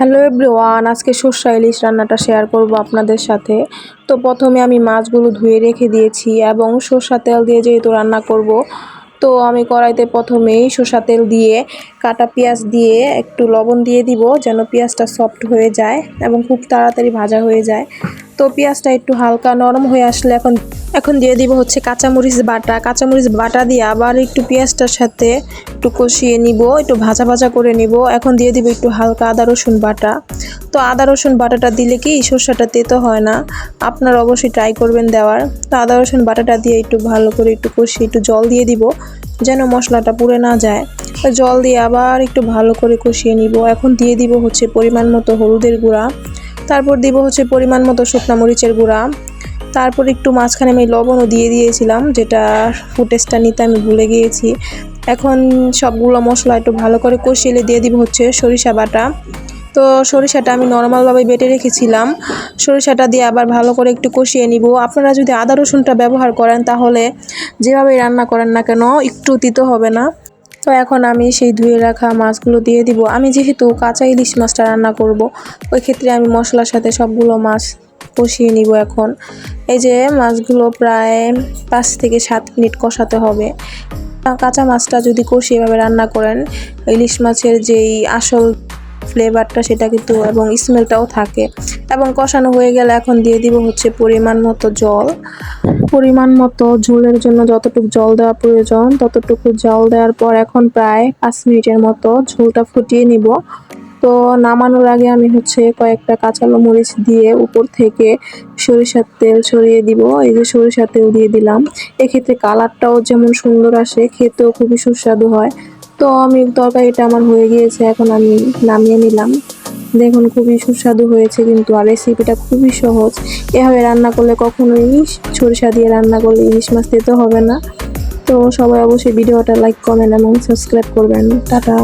Hello everyone, আজকে সর্ষা ইলিশ রান্নাটা share করব আপনাদের সাথে। তো প্রথমে আমি মাছগুলো ধুয়ে রেখে দিয়েছি এবং সর্ষা তেল দিয়ে যেহেতু রান্না করব, তো আমি কড়াইতে প্রথমেই সর্ষা তেল দিয়ে কাটা পেঁয়াজ দিয়ে একটু লবণ দিয়ে দিব যেন পেঁয়াজটা সফট হয়ে যায় এবং খুব তাড়াতাড়ি ভাজা হয়ে যায়। তো পেঁয়াজটা একটু হালকা নরম হয়ে আসলে এখন এখন দিয়ে দিব হচ্ছে কাঁচামরিচ বাটা। কাঁচামরিচ বাটা দিয়ে আবার একটু পেঁয়াজটার সাথে একটু কষিয়ে নিব, একটু ভাজা ভাজা করে নিব। এখন দিয়ে দিব একটু হালকা আদা রসুন বাটা। তো আদা রসুন বাটাটা দিলে কি সর্ষাটা তেতো হয় না? আপনারা অবশ্যই ট্রাই করবেন দেওয়ার। তো আদা রসুন বাটাটা দিয়ে একটু ভালো করে একটু কষিয়ে একটু জল দিয়ে দিব, যেন মশলাটা পুড়ে না যায়। জল দিয়ে আবার একটু ভালো করে কষিয়ে নিব। এখন দিয়ে দিব হচ্ছে পরিমাণ মতো হলুদের গুঁড়া। তারপর দিব হচ্ছে পরিমাণ মতো শুকনো মরিচের গুঁড়া। তারপর একটু মাঝখানে আমি লবণও দিয়ে দিয়েছিলাম, যেটা ফুটেজটা নিতে আমি ভুলে গিয়েছি। এখন সবগুলো মশলা একটু ভালো করে কষিয়ে দিয়ে দিব হচ্ছে সরিষা বাটা। তো সরিষাটা আমি নর্মালভাবে বেটে রেখেছিলাম। সরিষাটা দিয়ে আবার ভালো করে একটু কষিয়ে নিব। আপনারা যদি আদা রসুনটা ব্যবহার করেন, তাহলে যেভাবে রান্না করেন না কেন, একটু তিতো হবে না। তো এখন আমি সেই ধুয়ে রাখা মাছগুলো দিয়ে দিব। আমি যেহেতু কাঁচা ইলিশ মাছটা রান্না করব, ওই ক্ষেত্রে আমি মশলার সাথে সবগুলো মাছ কষিয়ে নিব এখন। এই যে মাছগুলো প্রায় পাঁচ থেকে সাত মিনিট কষাতে হবে। কাঁচা মাছটা যদি কষিয়ে এভাবে রান্না করেন, ইলিশ মাছের যেই আসল ফ্লেভারটা সেটা কিন্তু এবং স্মেলটাও থাকে। এবং কষানো হয়ে গেলে এখন দিয়ে দিব হচ্ছে পরিমাণ মতো জল। পরিমাণ মতো ঝোলের জন্য যতটুকু জল দেওয়া প্রয়োজন, ততটুকু জল দেওয়ার পর এখন প্রায় পাঁচ মিনিটের মতো ঝোলটা ফুটিয়ে নিব। তো নামানোর আগে আমি হচ্ছে কয়েকটা কাঁচা মরিচ দিয়ে উপর থেকে সরিষার তেল ছড়িয়ে দিব। এই যে সরিষার তেল দিয়ে দিলাম। এক্ষেত্রে কালারটাও যেমন সুন্দর আসে, খেতেও খুবই সুস্বাদু হয়। তো আমি তরকারিটা আমার হয়ে গিয়েছে, এখন আমি নামিয়ে নিলাম। দেখুন, খুবই সুস্বাদু হয়েছে কিন্তু আর রেসিপিটা খুবই সহজ। এভাবে রান্না করলে কখনোই সরিষা দিয়ে রান্না করলে ইলিশ মাছ দিতে হবে না। তো সবাই অবশ্যই ভিডিওটা লাইক কমেন্ট এবং সাবস্ক্রাইব করবেন। টাটা!